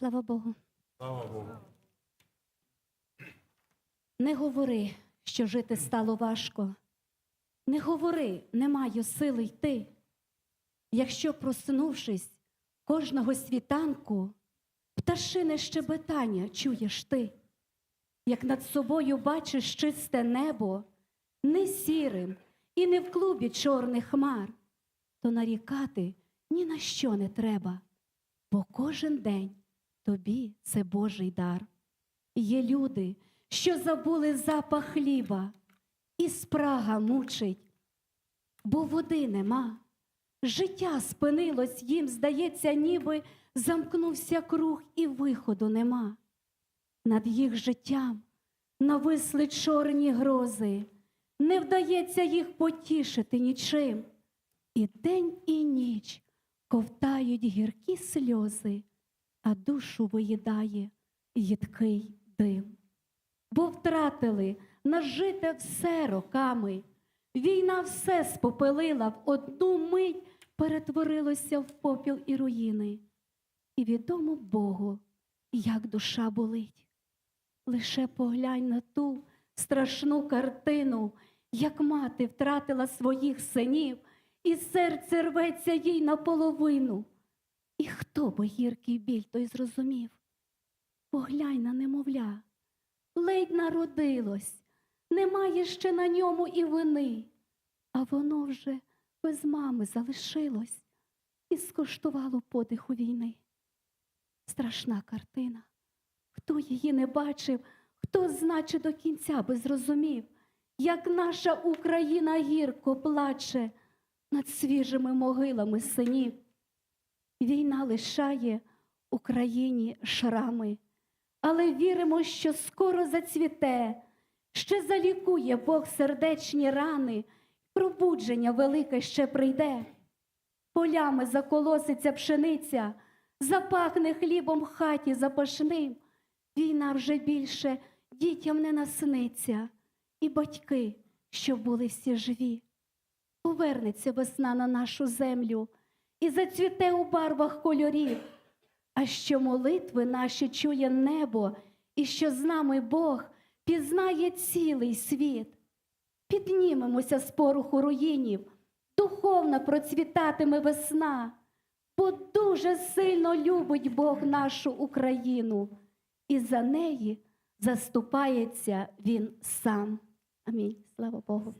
Слава Богу. Слава Богу. Не говори, що жити стало важко. Не говори, не маю сили йти. Якщо, проснувшись кожного світанку, пташине щебетання чуєш ти, як над собою бачиш чисте небо, не сірим і не в клубі чорних хмар, то нарікати ні на що не треба, бо кожен день тобі це Божий дар. Є люди, що забули запах хліба, і спрага мучить, бо води нема. Життя спинилось їм, здається, ніби замкнувся круг і виходу нема. Над їх життям нависли чорні грози, не вдається їх потішити нічим. І день, і ніч ковтають гіркі сльози, а душу виїдає їдкий дим. Бо втратили нажите все роками. Війна все спопелила в одну мить, перетворилося в попіл і руїни. І відомо Богу, як душа болить. Лише поглянь на ту страшну картину, як мати втратила своїх синів, і серце рветься їй наполовину. І хто би гіркий біль той зрозумів? Поглянь на немовля, ледь народилось, немає ще на ньому і вини, а воно вже без мами залишилось і скоштувало подиху війни. Страшна картина. Хто її не бачив, хто значе до кінця би зрозумів, як наша Україна гірко плаче над свіжими могилами синів. Війна лишає Україні шрами, але віримо, що скоро зацвіте, ще залікує Бог сердечні рани, пробудження велике ще прийде. Полями заколоситься пшениця, запахне хлібом в хаті запашним. Війна вже більше дітям не насниться, і батьки, що були всі живі. Повернеться весна на нашу землю і зацвіте у барвах кольорів. А що молитви наші чує небо, і що з нами Бог пізнає цілий світ. Піднімемося з поруху руїнів, духовно процвітатиме весна, бо дуже сильно любить Бог нашу Україну, і за неї заступається Він сам. Амінь. Слава Богу.